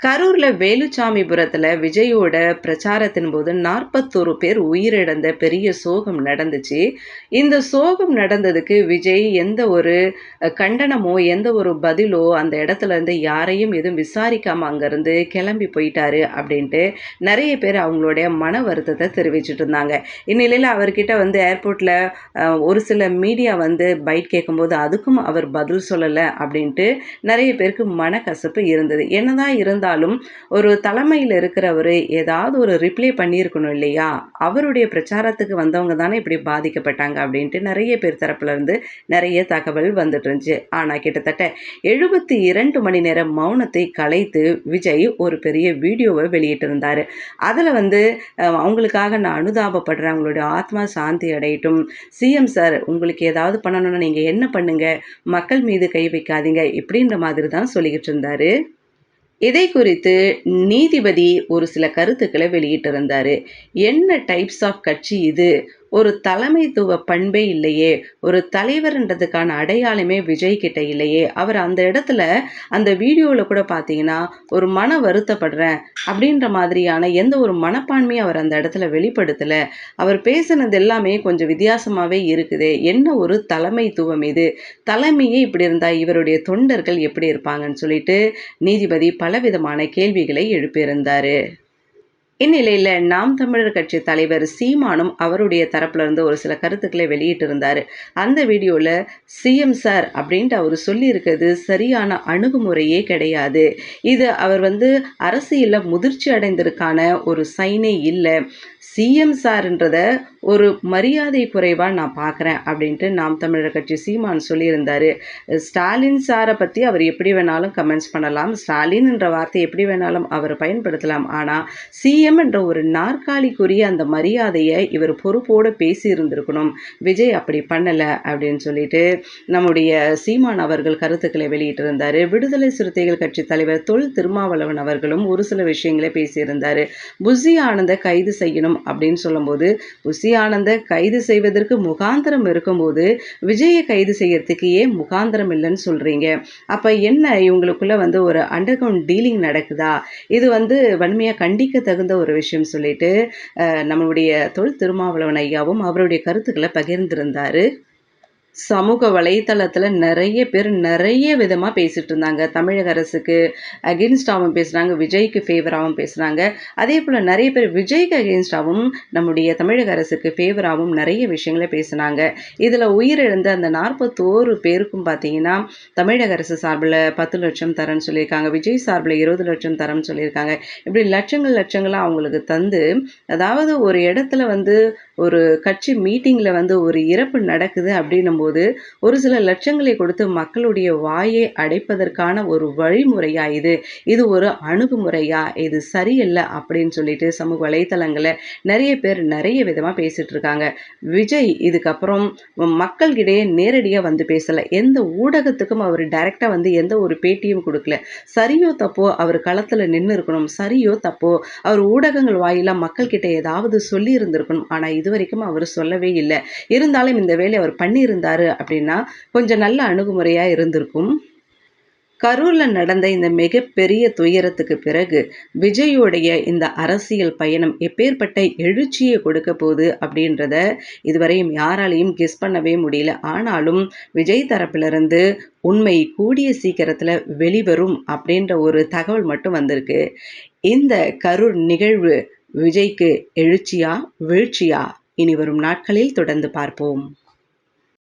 கரூர்ல வேலுச்சாமிபுரத்துல விஜயோட பிரச்சாரத்தின் போது நாற்பத்தோரு பேர் உயிரிழந்த பெரிய சோகம் நடந்துச்சு. இந்த சோகம் நடந்ததுக்கு விஜய் எந்த ஒரு கண்டனமோ எந்த ஒரு பதிலோ அந்த இடத்துல இருந்து யாரையும் எதுவும் விசாரிக்காம அங்கேருந்து கிளம்பி போயிட்டாரு அப்படின்ட்டு நிறைய பேர் அவங்களுடைய மன வருத்தத்தை தெரிவிச்சுட்டு இருந்தாங்க. இந்நிலையில் அவர்கிட்ட வந்து ஏர்போர்ட்டில் ஒரு சில மீடியா வந்து பைட் கேட்கும்போது அதுக்கும் அவர் பதில் சொல்லலை அப்படின்ட்டு நிறைய பேருக்கு மனக்கசப்பு இருந்தது. என்னதான் இருந்தால் இருந்தாலும் ஒரு தலைமையில் இருக்கிறவர் ஏதாவது ஒரு ரிப்ளை பண்ணியிருக்கணும் இல்லையா? அவருடைய பிரச்சாரத்துக்கு வந்தவங்க தானே இப்படி பாதிக்கப்பட்டாங்க அப்படின்ட்டு நிறைய பேர் தரப்புலேருந்து நிறைய தகவல் வந்துட்டு இருந்துச்சு. ஆனால் கிட்டத்தட்ட எழுபத்தி இரண்டு மணி நேரம் மௌனத்தை கலைத்து விஜய் ஒரு பெரிய வீடியோவை வெளியிட்டிருந்தார். அதில் வந்து அவங்களுக்காக நான் அனுதாபப்படுறேன் அவங்களுடைய ஆத்மா சாந்தி அடையட்டும். சிஎம் சார் உங்களுக்கு ஏதாவது பண்ணணும்னா நீங்கள் என்ன பண்ணுங்கள் மக்கள் மீது கை வைக்காதீங்க இப்படின்ற மாதிரி தான் சொல்லிக்கிட்டு இருந்தார். இதை குறித்து நீதிபதி ஒரு சில கருத்துக்களை வெளியிட்டிருந்தார். என்ன டைப்ஸ் ஆஃப் கட்சி இது? ஒரு தலைமைத்துவ பண்பே இல்லையே. ஒரு தலைவர்ன்றதுக்கான அடையாளமே விஜய் கிட்ட இல்லையே. அவர் அந்த இடத்துல அந்த வீடியோவில் கூட பார்த்தீங்கன்னா ஒரு மன வருத்தப்படுறேன் அப்படின்ற மாதிரியான எந்த ஒரு மனப்பான்மையும் அவர் அந்த இடத்துல வெளிப்படுத்தலை. அவர் பேசுனது எல்லாமே கொஞ்சம் வித்தியாசமாகவே இருக்குது. என்ன ஒரு தலைமைத்துவம் இது? தலைமையே இப்படி இருந்தால் இவருடைய தொண்டர்கள் எப்படி இருப்பாங்கன்னு சொல்லிட்டு நீதிபதி பலவிதமான கேள்விகளை எழுப்பியிருந்தார். இந்நிலையில் நாம் தமிழர் கட்சி தலைவர் சீமானும் அவருடைய தரப்புல ஒரு சில கருத்துக்களை வெளியிட்டிருந்தார். அந்த வீடியோவில் சிஎம் சார் அப்படின்ட்டு அவர் சொல்லியிருக்கிறது சரியான அணுகுமுறையே கிடையாது. இது அவர் வந்து அரசியலில் முதிர்ச்சி அடைந்திருக்கான ஒரு சைனே இல்லை. சிஎம் சார்ன்றத ஒரு மரியாதை குறைவாக நான் பார்க்குறேன் அப்படின்ட்டு நாம் தமிழர் கட்சி சீமான் சொல்லியிருந்தார். ஸ்டாலின் சாரை பற்றி அவர் எப்படி வேணாலும் கமெண்ட்ஸ் பண்ணலாம். ஸ்டாலின் என்ற வார்த்தை எப்படி வேணாலும் அவர் பயன்படுத்தலாம். ஆனால் சிஎம் என்ற ஒரு நாற்காலிக்குரிய அந்த மரியாதையை இவர் பொறுப்போடு பேசி இருந்திருக்கணும் விஜய் அப்படி பண்ணலை அப்படின்னு சொல்லிட்டு நம்முடைய சீமான் அவர்கள் கருத்துக்களை வெளியிட்டிருந்தார். விடுதலை சிறுத்தைகள் கட்சி தலைவர் தொல் திருமாவளவன் அவர்களும் ஒரு சில விஷயங்களை பேசியிருந்தார். புசி ஆனந்த கைது செய்யணும் அப்படின்னு சொல்லும்போது புசி ஆனந்த கைது செய்வதற்கு முகாந்திரம் இருக்கும்போது விஜயை கைது செய்யறதுக்கு ஏன் முகாந்திரம் இல்லைன்னு சொல்கிறீங்க அப்போ என்ன இவங்களுக்குள்ள வந்து ஒரு அண்டர் கிரவுண்ட் டீலிங் நடக்குதா? இது வந்து வன்மையாக கண்டிக்க தகுந்த ஒரு விஷயம் சொல்லிட்டு நம்மளுடைய தொல் திருமாவளவன் ஐயாவும் அவருடைய கருத்துக்களை பகிர்ந்திருந்தார். சமூக வலைத்தளத்தில் நிறைய பேர் நிறைய விதமாக பேசிகிட்டு இருந்தாங்க. தமிழக அரசுக்கு அகெயின்ஸ்டாகவும் பேசுகிறாங்க விஜய்க்கு ஃபேவராகவும் பேசுகிறாங்க அதே போல் நிறைய பேர் விஜய்க்கு அகெயின்ஸ்டாகவும் நம்முடைய தமிழக அரசுக்கு ஃபேவராகவும் நிறைய விஷயங்களை பேசுனாங்க. இதில் உயிரிழந்த அந்த நாற்பத்தோரு பேருக்கும் பார்த்தீங்கன்னா தமிழக அரசு சார்பில் பத்து லட்சம் தரேன்னு சொல்லியிருக்காங்க. விஜய் சார்பில் இருபது லட்சம் தரேன்னு சொல்லியிருக்காங்க. இப்படி லட்சங்கள் லட்சங்களாக அவங்களுக்கு தந்து அதாவது ஒரு இடத்துல வந்து ஒரு கட்சி மீட்டிங்கில் வந்து ஒரு இறப்பு நடக்குது அப்படின்னு நம்ம போது ஒரு சில லட்சங்களை கொடுத்து மக்களுடைய வாயை அடைப்பதற்கான ஒரு வழிமுறையா இது? இது ஒரு அணுகுமுறையா? இது சரியில்லை? அப்படின்னு சொல்லிட்டு சமூக வலைத்தளங்களில் நிறைய பேர் நிறைய விதமாக பேசிட்டு இருக்காங்க. விஜய் இதுக்கப்புறம் மக்கள்கிடையே நேரடியாக வந்து பேசலை. எந்த ஊடகத்துக்கும் அவர் டைரெக்டாக வந்து எந்த ஒரு பேட்டியும் கொடுக்கல. சரியோ தப்போ அவர் களத்தில் நின்று இருக்கணும். சரியோ தப்போ அவர் ஊடகங்கள் வாயிலாக மக்கள்கிட்ட ஏதாவது சொல்லி இருந்திருக்கணும். ஆனால் இது வரைக்கும் அவர் சொல்லவே இல்லை. இருந்தாலும் இந்த வேலை அவர் பண்ணியிருந்தார். அப்படின்னா கொஞ்சம் நல்ல அணுகுமுறையாக இருந்திருக்கும். கரூரில் நடந்த இந்த மிகப்பெரிய துயரத்துக்கு பிறகு விஜயோடைய இந்த அரசியல் பயணம் எப்பேற்பட்ட எழுச்சியை கொடுக்க போகுது அப்படின்றத இதுவரையும் யாராலையும் கெஸ் பண்ணவே முடியல. ஆனாலும் விஜய் தரப்பிலிருந்து உண்மை கூடிய சீக்கிரத்தில் வெளிவரும் அப்படின்ற ஒரு தகவல் மட்டும் வந்திருக்கு. இந்த கரூர் நிகழ்வு விஜய்க்கு எழுச்சியா வீழ்ச்சியா? இனி வரும் நாட்களில் தொடர்ந்து பார்ப்போம்.